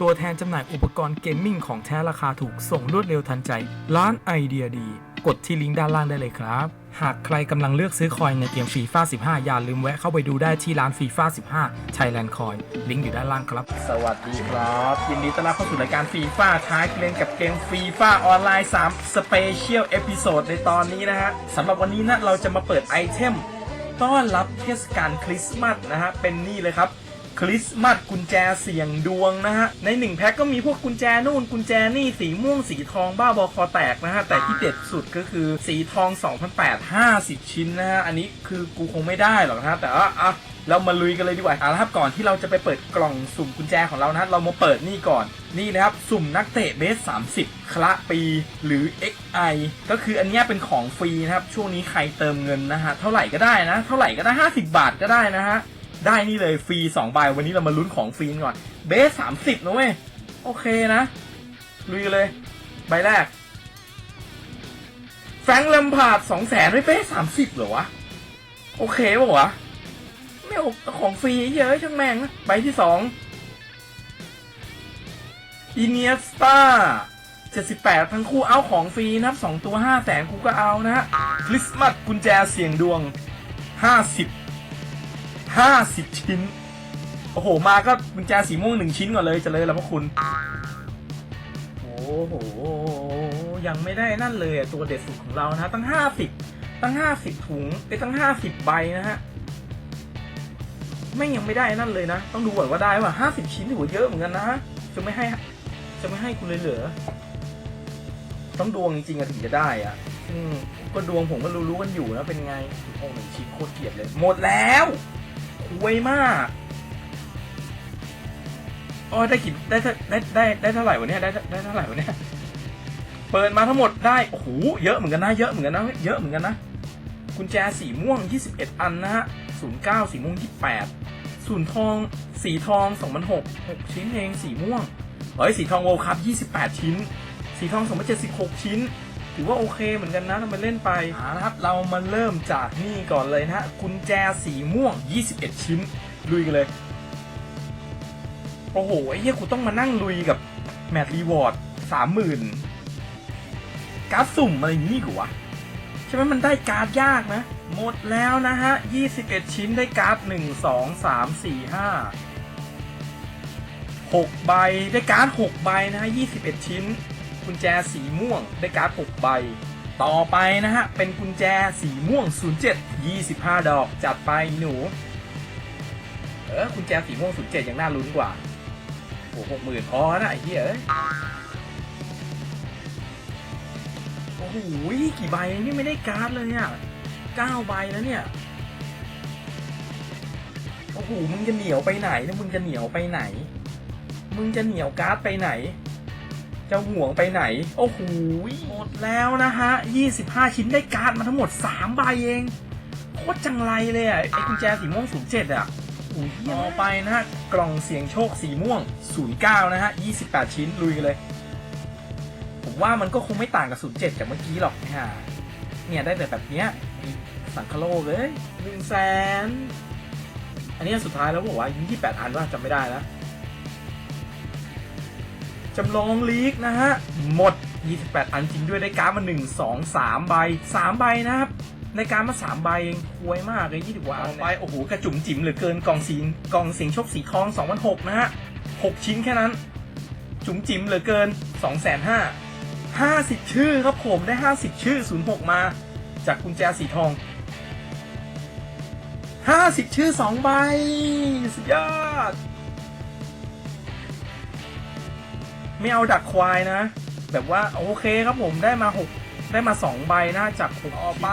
ตัวแทนจำหน่ายอุปกรณ์เกมมิ่งของแท้ราคาถูกส่งรวดเร็วทันใจ ร้านไอเดียดี กดที่ลิงก์ด้านล่างได้เลยครับ หากใครกำลังเลือกซื้อคอยในเกมฟีฟ่า15 อย่าลืมแวะเข้าไปดูได้ที่ร้านฟีฟ่า15 Thailand Coin ลิงก์อยู่ด้านล่างครับ สวัสดีครับยินดีต้อนรับเข้าสู่รายการฟีฟ่าท้ายเล่นกับเกมฟีฟ่าออนไลน์3สเปเชียลเอพิโซดในตอนนี้นะฮะสำหรับวันนี้นะเราจะมาเปิดไอเทมต้อนรับเทศกาลคริสต์มาสนะฮะเป็นนี่เลยครับ คริสต์มาสกุญแจเสี่ยงดวงนะฮะ ในหนึ่งแพ็คก็มีพวกกุญแจนู่นกุญแจนี่สีม่วงสีทองบ้าบอคอแตกนะฮะ แต่ที่เด็ดสุดก็คือสีทอง2008 50 ชิ้นนะฮะ อันนี้คือกูคงไม่ได้หรอกนะฮะแต่ว่าอะเรามาลุยกันเลยดีกว่าเอาละครับก่อนที่เราจะไปเปิดกล่องสุ่มกุญแจของเรานะะเรามาเปิดนี่ก่อนนี่นะครับ สุ่มนักเตะเบส 30 คละปีหรือ XI ก็คืออันนี้เป็นของฟรีนะครับ ช่วงนี้ใครเติมเงินนะฮะ เท่าไหร่ก็ได้นะ เท่าไหร่ก็ได้ 50 บาทก็ได้นะฮะ ได้นี่เลยฟรี2ใบวันนี้เรามาลุ้นของฟรีก่อน เบส30นะเว้ย โอเคนะ ลุยเลย ใบแรก แฟรงค์ลมพาร์ด2 0 0 0 0ไม่เบส30เหรอวะ โอเคป่าวะ ไม่อของฟรีเยอะช่างแม่งนะใบที่สองอินเนียสตา78ทั้งคู่เอาของฟรีนะครับสองตัว5 0 0แสนกูก็เอานะฮะคริสต์มาสกุญแจเสียงดวง50 50 ชิ้น โอ้โห มาก็กุญแจสีม่วงหนึ่งชิ้นก่อนเลยจะเลยแล้วพวกคุณ โอ้โห ยังไม่ได้นั่นเลยอะตัวเด็ดสุดของเรานะฮะตั้ง 50 ตั้ง 50 ถุงไอ้ตั้ง 50 ใบนะฮะไม่ยังไม่ได้นั่นเลยนะ ต้องดูก่อนว่าได้ป่ะห้าสิบชิ้นถือว่าเยอะเหมือนกันนะจะไม่ให้จะไม่ให้คุณเลยเหรอต้องดวงจริงๆอะถึงจะได้อะอืมก็ดวงผมก็รู้ๆกันอยู่นะเป็นไงโอ้หนึ่งชิ้นโคตรเกลียดเลย หมดแล้ว คุยมากอ๋อได้กี่ได้ได้ได้ได้เท่าไหร่วะเนี่ยได้ได้เท่าไหร่วะเนี่ยเปิดมาทั้งหมดได้โอ้โหเยอะเหมือนกันนะเยอะเหมือนกันนะเยอะเหมือนกันนะกุญแจสีม่วง 21 อันนะฮะ09สีม่วง 28ศูนย์ทองสีทอง2006 6ชิ้นเองสีม่วงเฮ้ยสีทองโวลคัพ28 ชิ้น สีทอง2076 ชิ้น ถือว่าโอเคเหมือนกันนะทำไมเล่นไปนะครับ เรามาเริ่มจากนี่ก่อนเลยนะฮะกุญแจสีม่วง 21 ชิ้น ลุยกันเลย โอ้โห ไอ้เหี้ยกูต้องมานั่งลุยกับ แมตต์รีวอร์ดสามหมื่นการ์ดสุ่มอะไรอย่างนี้กูวะใช่ไหมมันได้การ์ดยากนะ หมดแล้วนะฮะ 21 ชิ้นได้การ์ด 1 2 3 4 5 6 ใบได้การ์ด 6 ใบนะฮะ 21 ชิ้น กุญแจสีม่วงได้การ์ด6ใบ ต่อไปนะฮะ เป็นกุญแจสีม่วง 07 25 ดอก จัดไปหนู เออกุญแจสีม่วง 07 ยังน่าลุ้นกว่าโอ้หกหมื่นพอนะไอ้เหี้ยโอ้โหกี่ใบนี่ไม่ได้การ์ดเลยอะเก้าใบแล้วเนี่ยโอ้โหมึงจะเหนียวไปไหนนะมึงจะเหนียวไปไหน มึงจะเหนียวการ์ดไปไหน จะห่วงไปไหน โอ้โหหมดแล้วนะฮะ 25 ชิ้นได้การ์ดมาทั้งหมด 3 ใบเอง โคตรจังไรเลยอะ ไอ้กุญแจสีม่วง07อะโอ้ยต่อไปนะฮะ กล่องเสียงโชคสีม่วง 09 นะฮะ 28 ชิ้นลุยกันเลย ผมว่ามันก็คงไม่ต่างกับ 07 จากเมื่อกี้หรอกนะะเนี่ยได้แต่แบบเนี้ยสังคโลกเลยหนึ่งแสนอันนี้สุดท้ายแล้วบอกว่ายี่สิบแปดอันว่าจำไม่ได้แล้ว จำลองลีกนะฮะ หมด 28 อันจริงด้วยได้การ์ดมา 1 2 3 ใบ 3 ใบนะครับในการมา3ใบเองควยมากเลย20กว่าอันไปโอ้โห กระจุ๋มจิ๋มเหลือเกินกล่องสีกล่องสียงโชคสีทอง2006นะฮะ6ชิ้นแค่นั้น จุ๋มจิ๋มเหลือเกิน2 5 0 0 0 50ชื่อครับผมได้50ชื่อ06มา จากกุญแจสีทอง50ชื่อ2ใบสุดยอด ไม่เอาดักควายนะ แบบว่าโอเคครับผมได้มา 6 ได้มา 2 ใบนะจากผมออกไป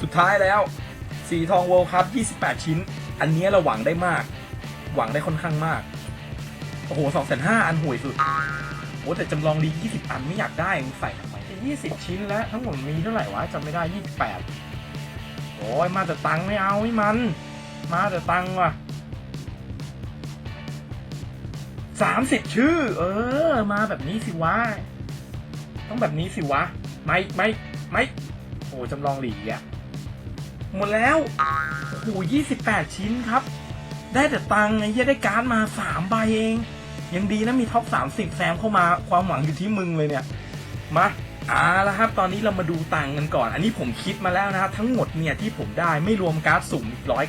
สุดท้ายแล้ว สีทอง World Cup 28 ชิ้น อันนี้เราหวังได้มาก หวังได้ค่อนข้างมาก โอ้โห2 5 0 0 0อันห่วยสุด โอ้แต่จำลองดี 20 อันไม่อยากได้ใส่ทำไม20 ชิ้นแล้วทั้งหมดมีเท่าไหร่วะจำไม่ได้ 28 โอ้ยมาแต่ตังไม่เอาให้มัน มาแต่ตังว่ะ สามสิบชื่อ เออ มาแบบนี้สิวะ ต้องแบบนี้สิวะ ไม่ไม่ไม่โอ้จำลองหลีอะหมดแล้วโอ้ยี่สิบแปดชิ้นครับ ได้แต่ตังไอ้เหี้ยได้การ์ดมาสามใบเอง ยังดีนะมีท็อป30แซมเข้ามาความหวังอยู่ที่มึงเลยเนี่ย มาอ่าแล้วครับ ตอนนี้เรามาดูตังกันก่อน อันนี้ผมคิดมาแล้วนะครับ ทั้งหมดเนี่ยที่ผมได้ไม่รวมการ์ดสุ่ม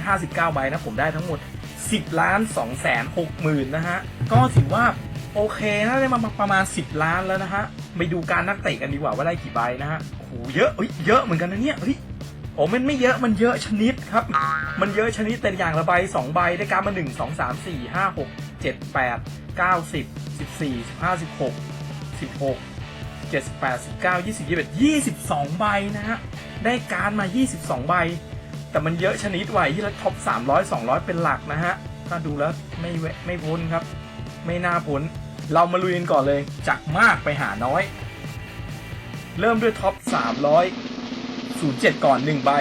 159 ใบนะ ผมได้ทั้งหมด 10ล้าน2แสน6หมื่นนะฮะ ก็ถือว่าโอเคนะได้มาประมาณ 10 ล้านแล้วนะฮะไปดูการนักเตะกันดีกว่าว่าได้กี่ใบนะฮะโหเยอะเอ้ยเยอะเหมือนกันนะเนี่ยเฮ้ยโอ้มันไม่เยอะมันเยอะชนิดครับ มันเยอะชนิดแต่อย่างละใบสองใบได้การมาหนึ่งสองสามสี่ห้าหกเจ็ดแปดเก้าสิบสิบสี่สิบห้าสิบหกสิบหกเจ็ดแปดสิบเก้ายี่สิบยี่สิบเอ็ดยี่สิบสองใบนะฮะได้การมายี่สิบสองใบ แต่มันเยอะชนิดไหวที่ละท็อปสามร้อยสองร้อยเป็นหลักนะฮะถ้าดูแล้วไม่เวไม่พ้นครับ ไม่น่าพ้น เรามาลุยกันก่อนเลย จากมากไปหาน้อย เริ่มด้วยท็อปสามร้อยศูนย์เจ็ดก่อนหนึ่งใบ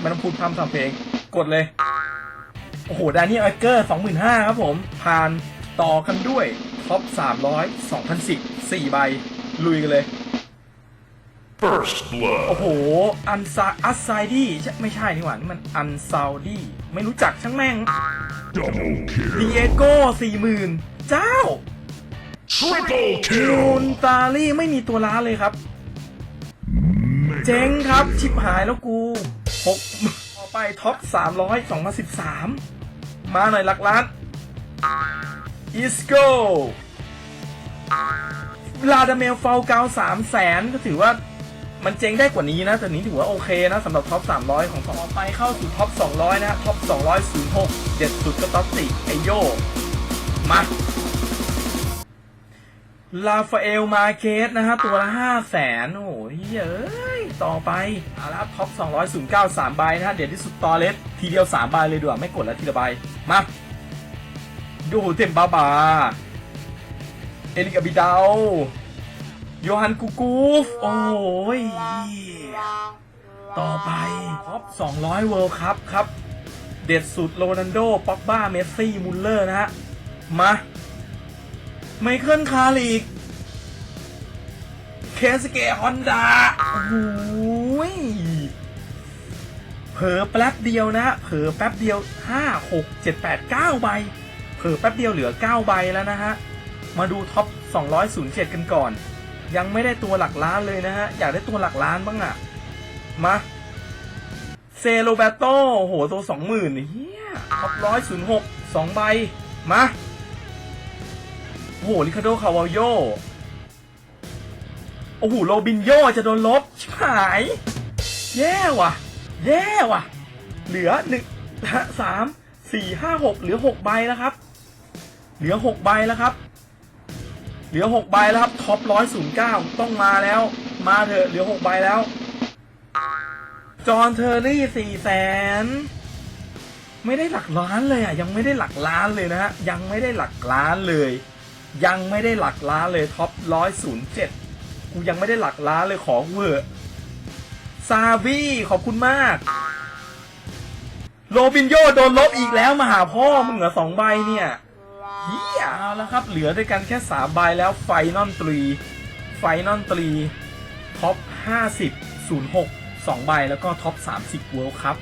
ไม่ต้องพูดพร่ำทำเพลง กดเลย โอ้โหดานี่ไอเกอร์สองหมื่นห้าครับผม ผ่านต่อกันด้วยท็อปสามร้อยสองพันสิบสี่ใบ ลุยกันเลย First blood. โอ้โห อันซาอัสไซดี้ไม่ใช่นี่หว่า นี่มันอันซาวดี้ ไม่รู้จักช่างแม่ง Double ดี kill. เอโก้สี่หมื่นเจ้า Triple ยูน kill. ตาลี่ไม่มีตัวล้านเลยครับเจ๊ง Mega ครับ kill. ชิบหายแล้วกูหก ต่อไปท็อป300 2013 มาหน่อยหลักล้านอีสโกลาดาเมลฟาลเกา3แสนก็ถือว่า มันเจ๊งได้กว่านี้นะแต่นี้ถือว่าโอเคนะสำหรับท็อป 300 ของต่อไปเข้าสู่ท็อป 200 นะท็อป 206เด็ดสุดก็ท็อป4ไอโยมาลาฟาเอลมาเคสนะฮะตัวละห้าแสนโอ้โหเย้ย ต่อไปเอาละท็อป200 3ใบนะฮะ เดี๋ยวที่สุดตอเลสทีเดียว3ใบเลยดีกว่าไม่กดแล้วทีละใบ มา ดูเต็มบาบา เอลิกาบิดา โยฮันกูกูฟ โอ้ย ต่อไปท็อป200 World Cup ครับ เด็ดสุดโรนันโดป็อกบ้า เมสซี่ มุลเลอร์นะฮะ มา ไมเคิลคาริกเคสเกฮอนดาโอ้ยเผลอแป๊บเดียวนะเผลอแป๊บเดียว 5 6 7 8 9 ใบ เผลอแป๊บเดียวเหลือ 9 ใบแล้วนะฮะ มาดูท็อป 207 กันก่อน ยังไม่ได้ตัวหลักล้านเลยนะฮะ อยากได้ตัวหลักล้านบ้างอะมาเซโรเบโตโอ้โหตัว20,000เฮียท็อป106 2ใบ มาโอ้โหลิคาโดคาวาโยโอ้โหโรบินโยจะโดนลบชิบหาย แย่ว่ะ แย่ว่ะ เหลือหนึ่งสามสี่ห้าหกเหลือหกใบแล้วครับ เหลือหกใบแล้วครับ เหลือหกใบแล้วครับท็อปร้อยศูนย์เก้าต้องมาแล้ว มาเถอะเหลือหกใบแล้ว จอห์นเทอร์รี่สี่แสนไม่ได้หลักล้านเลยอะยังไม่ได้หลักล้านเลยนะฮะยังไม่ได้หลักล้านเลย ยังไม่ได้หลักล้านเลยท็อปร้อยศูนย์เจ็ดกูยังไม่ได้หลักล้านเลยของเวอร์ซาบี้ขอบคุณมาก โรบินโยโดนลบอีกแล้วมาหาพ่อมึงเหรอสองใบเนี่ย เฮียเอาแล้วครับ เหลือด้วยกันแค่สามใบแล้วไฟนอลตรี ไฟนอลตรี ท็อปห้าสิบศูนย์หกสองใบแล้วก็ท็อปสามสิบเวิลด์คัพ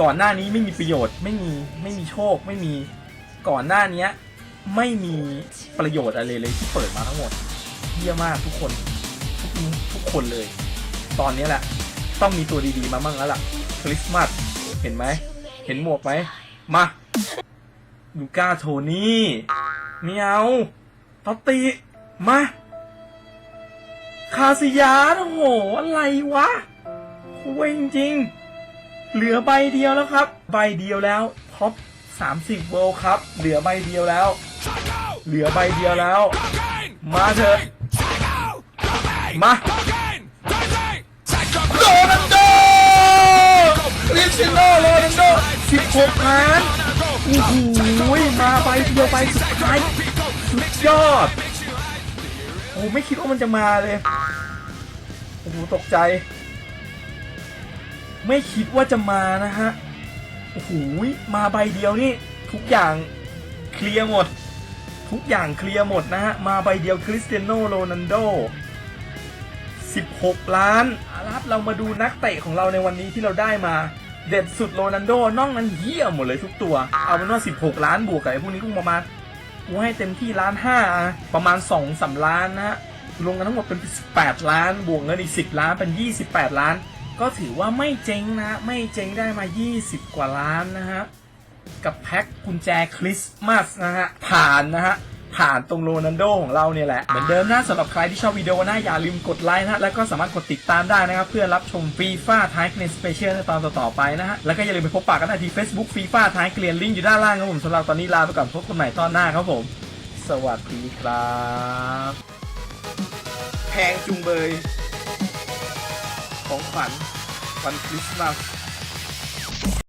ก่อนหน้านี้ไม่มีประโยชน์ไม่มีไม่มีโชคไม่มีก่อนหน้านี้ไม่มีประโยชน์อะไรเลยที่เปิดมาทั้งหมดเยี่ยมากทุกคนทุกทุกคนเลย ตอนนี้แหละ ต้องมีตัวดีๆมามั่งแล้วล่ะคริสต์มาสเห็นไหมเห็นหมวกไหมมา ลูก้าโทนี่ไม่เอาตอตติมา คาสิยาโอ้โห อะไรวะคุยจริงๆ เหลือใบเดียวแล้วครับ ใบเดียวแล้วท็อป30 World ครับ เหลือใบเดียวแล้ว เหลือใบเดียวแล้ว มาเถอะมาโรนัลโดริสเตียโนโรนัลโด16ล้าน โอ้โหมาใบเดียวไปสุดท้ายสุดยอด โอ้ไม่คิดว่ามันจะมาเลย โอ้โหตกใจ ไม่คิดว่าจะมานะฮะ โอ้โหมาใบเดียวนี่ ทุกอย่างเคลียร์หมด ทุกอย่างเคลียร์หมดนะฮะ มาใบเดียวคริสเตียโนโรนัลโด 16 ล้านเอาละครับเรามาดูนักเตะของเราในวันนี้ที่เราได้มา เด็ดสุดโรนัลโดนอกนั้นเหี้ยหมดเลยทุกตัว เอาเป็นว่า 16 ล้านบวกกับไอ้พวกนี้ก็ประมาณกูให้เต็มที่ล้านห้าประมาณ2อสาล้านนะฮะรวมกันทั้งหมดเป็น 18 ล้าน บวกเงินอีก 10 ล้านเป็น 28 ล้าน ก็ถือว่าไม่เจ๊งนะ ไม่เจ๊งได้มา 20 กว่าล้านนะฮะ กับแพ็คกุญแจคริสต์มาสนะฮะ ผ่านนะฮะ ผ่านตรงโรนันโดของเราเนี่ยแหละ เหมือนเดิมนะสำหรับใครที่ชอบวิดีโอนะอย่าลืมกดไลค์นะฮะแล้วก็สามารถกดติดตามได้นะครับ เพื่อรับชมฟีฟ่าท้ายเกลียนสเปเชียลในตอนต่อๆไปนะฮะ แล้วก็อย่าลืมไปพบปะกันได้ที่ Facebook ฟีฟ่าท้ายเกลียนลิงก์อยู่ด้านล่างครับผมสำหรับตอนนี้ลาไปก่อนพบกันใหม่ตอนหน้าครับผม สวัสดีครับแพงจุงเบยของขวัญวันคริสต์มาส